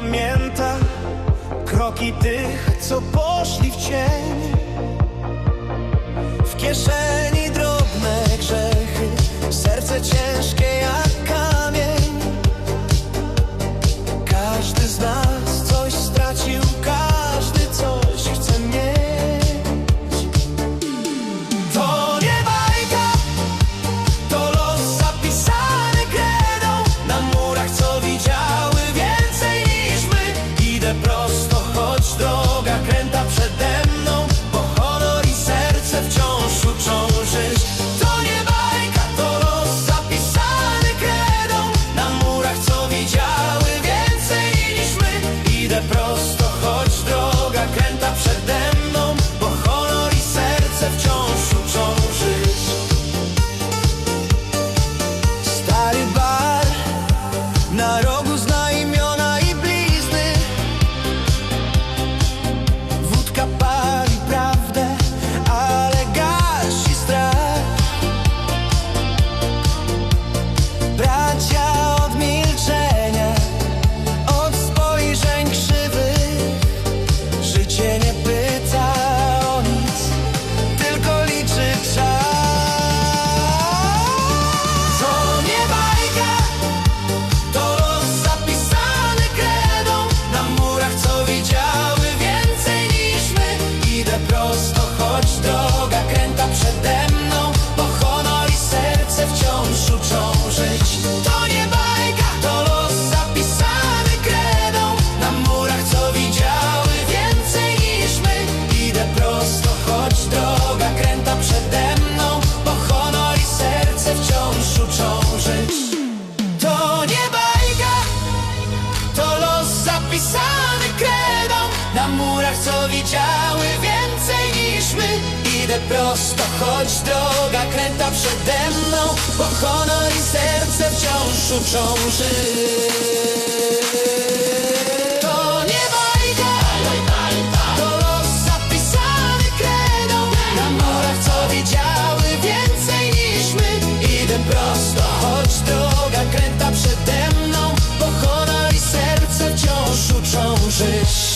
pamięta kroki tych, co poszli w cień. W kieszeni drobne grzechy, serce ciężkie. choć do na murach, co widziały więcej niż my. Idę prosto, choć droga kręta przede mną Bo honor i serce wciąż uczą żyć. To nie bajka, to los zapisany kredą. Na murach, co widziały więcej niż my. Idę prosto, choć droga kręta przede mną Bo honor i serce wciąż uczą żyć.